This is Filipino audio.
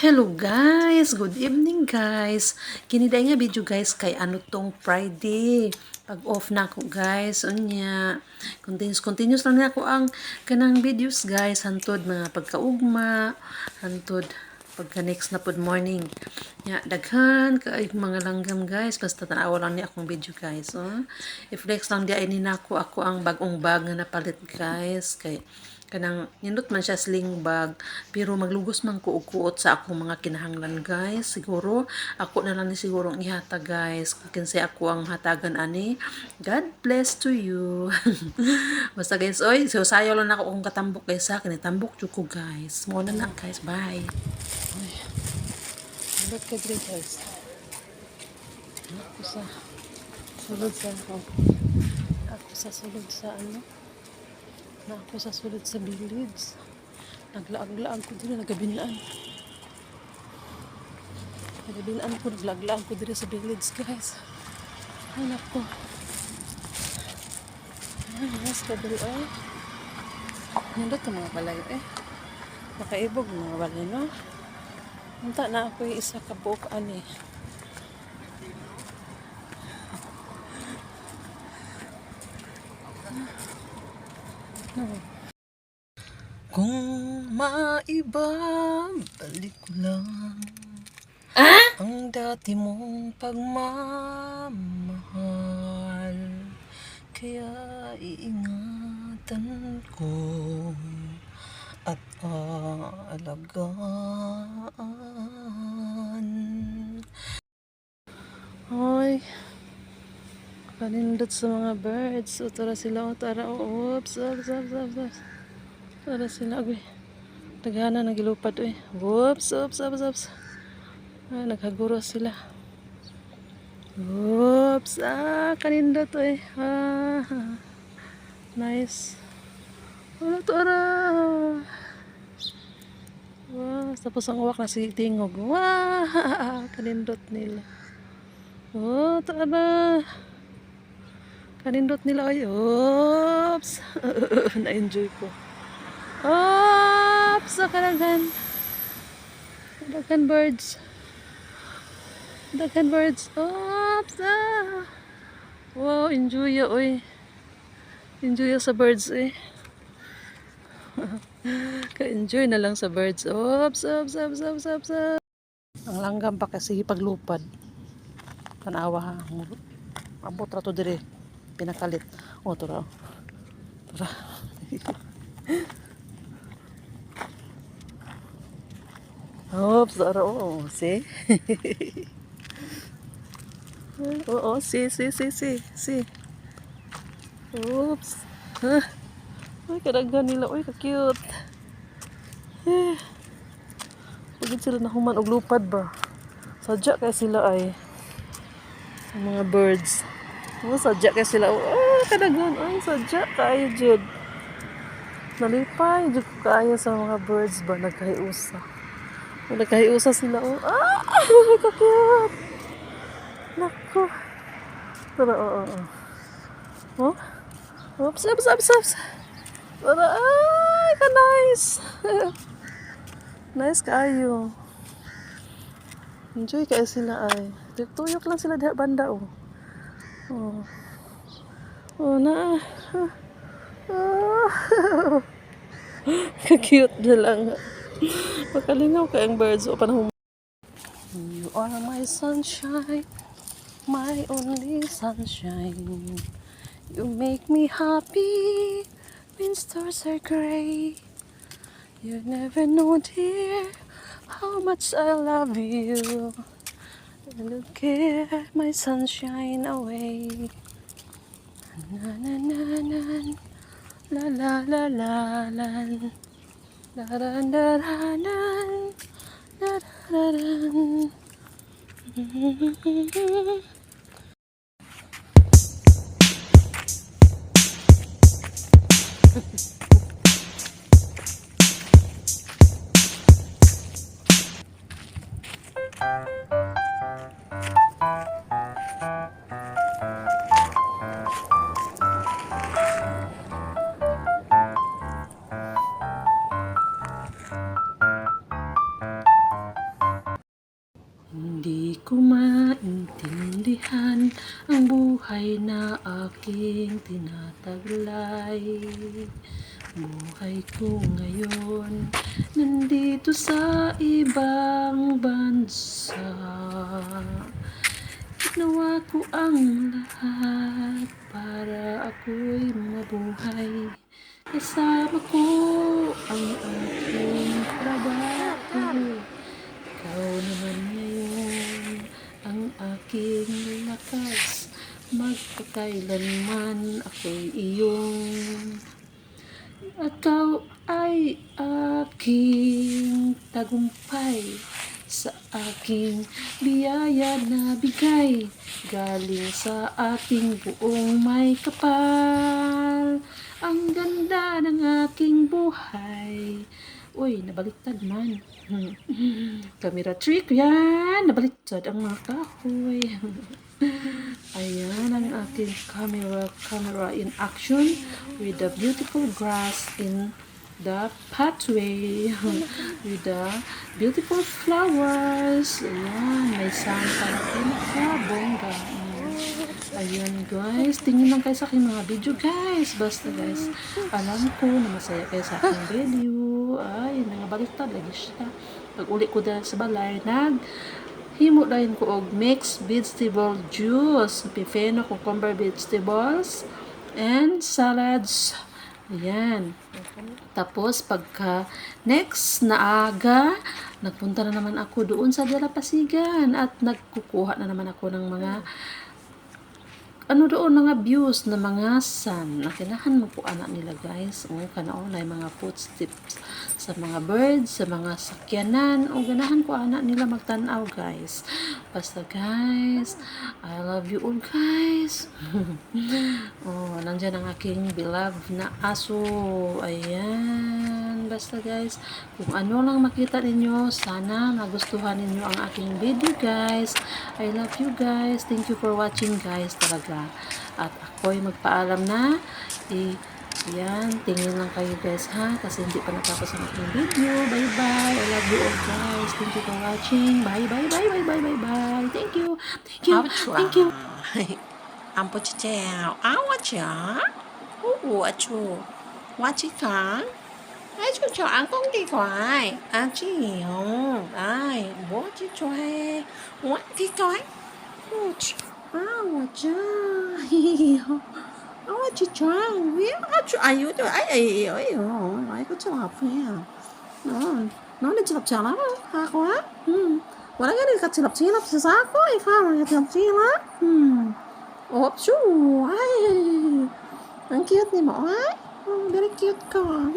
Hello guys! Good evening guys! Kiniday nga video guys kay ano tong Friday. Pag off na ako guys. Unya. Continuous, continuous lang na ako ang kanang videos guys. Hantod mga pagkaugma. Hantod pagka next na pod morning. Ya, daghan kay mga langgam guys. Basta tanawa lang ni akong video guys. Oh. If next lang di ay ninako ako ang bagong bag nga napalit guys. Kay kanang nindot man siya sling bag. Pero maglugos man ko kuot sa akong mga kinahanglan guys. Siguro ako na lang ni siguro ang ihata guys. Kung kinsay ako ang hatagan ani. God bless to you. Basta guys oy so sayo lang ako kung katambok guys sa akin. Tambok jud ko guys. Mo na na guys. Bye. Oy. Look at this guys. Ako sa sulod sa ako. Ako sa sulod sa ano na ako sa sulod sa village. Naglaag-laag ko din, nagabinaan. Nagabinaan ko, naglaag-laag ko din sa village, guys. Ay, nako. Ay, mas kadal, ay. Nandot ka mga balay, eh. Makaibog mga balay, no? Munta na ako yung isa ka buok, ani. Kung maibabalik lang. Ang dati mong pagmamahal Kaya iingatan ko at aalagaan. Hoy, panindot sa mga birds. O, tara sila. O, tara. O, oops, oops, oops, oops, oops. Tara sila. Agwe. Tagana, nagilupad. Uy. Oops, oops, oops, oops. Ah, naghaguros sila. Oops. Ah, kanindot. Uy. Ah, nice. Ano, tara. Wow, tapos ang uwak na si Tingog. Wow, kanindot nila. Oh, tara. Kanindot nila ay. Oops. Na-enjoy ko. Oops. Sa kalagan. Kalagan birds. Kalagan birds. Oops. Ah. Wow, enjoy ya, oy. Enjoy ya sa birds, eh. Ka-enjoy na lang sa birds. Oops, oops, oops, oops, oops, oops. Ang langgam pa kasi paglupad. Tanawa ha. Abot ra to dire. Pinakalit. O, tura. Tura. Oops, tura. Oo, see? Oo, see, see, see, see, see. Oops. Huh? Ay, kadaghan nila. Uy, ka-cute. Eh. Pagod sila na human og lupad ba? Sadya kaya sila ay mga birds. Oh, sadya kaya sila. Oh, kadaghan. Ay, sadya kayo, Jud. Nalipay, Jud ko kayo sa mga birds ba? Nagkahiusa. Oh, nagkahiusa sila. Oh, ah! Ka-cute! Naku. Tara, oo, oo. Oh? Oops, oops, oops, oops. Tara, ay, ka-nice. nice kayo. Enjoy kayo sila ay. Tuyok lang sila diha banda oh. Oh. Oh na. Ah. Ka-cute na lang. Makalingaw ka ang birds o panahon. You are my sunshine, my only sunshine. You make me happy when stars are gray. You never know, dear, how much I love you gonna get my sunshine away. Na na na na la la la la la la la la la la la la la la aking tinataglay. Buhay ko ngayon nandito sa ibang bansa. Ginawa ko ang lahat para ako'y mabuhay. Kasama ko ang aking trabaho. Ikaw naman ngayon ang aking lakas. Magpakailanman ako'y iyong ikaw ay aking tagumpay sa aking biyaya na bigay galing sa ating buong may kapal. Ang ganda ng aking buhay. Uy, nabaliktad man. Camera trick yan. Nabaliktad ang mga kahoy. Ayan ang aking camera, camera in action with the beautiful grass in the pathway with the beautiful flowers. Ayan, may na pinakabongga. Ayun guys, tingin lang kayo sa aking mga video guys. Basta guys, alam ko na masaya kayo sa aking video. Ay, nangabaliktad lagi siya. Pag uli ko dahil sa balay, nag himo dahin ko og mixed vegetable juice, pipeno, cucumber vegetables, and salads. Ayan. Tapos, pagka next na aga, nagpunta na naman ako doon sa Dalampasigan at nagkukuha na naman ako ng mga ano doon mga views na mga sun na kinahan mo po anak nila guys o kanaon na mga footsteps sa mga birds sa mga sakyanan. O ganahan ko anak nila magtanaw guys. Basta guys I love you all guys. Oh nandyan ang aking beloved na aso. Ayan basta guys. Kung ano lang makita ninyo, sana nagustuhan ninyo ang aking video guys. I love you guys. Thank you for watching guys talaga. At ako'y magpaalam na. Eh, I yan, tingin lang kayo guys ha, kasi hindi pa natapos ang aking video. Bye bye, I love you all guys. Thank you for watching. Bye bye, bye bye, bye bye, bye. Thank you, thank you, thank you. Ang po chicheo, awa siya. Oo, acho. Wachi ka? Ai chú cho ăn con đi thoại Ăn chị hiểu. Ai bố chị cho hay Bố chị cho hay Bố chị À bố chị Hiểu. À bố chị cho hay Viết à chú ai hiểu tôi Ai hiểu hiểu. Ai có cho học phê à? Nó Nó đi chị học trả lắm Hà quá. Ừ. ولا قال لك تلعب تلعب تزعقوا يفهم تلعب تلعب اوب شو هاي انكيتني معاي بركيت كمان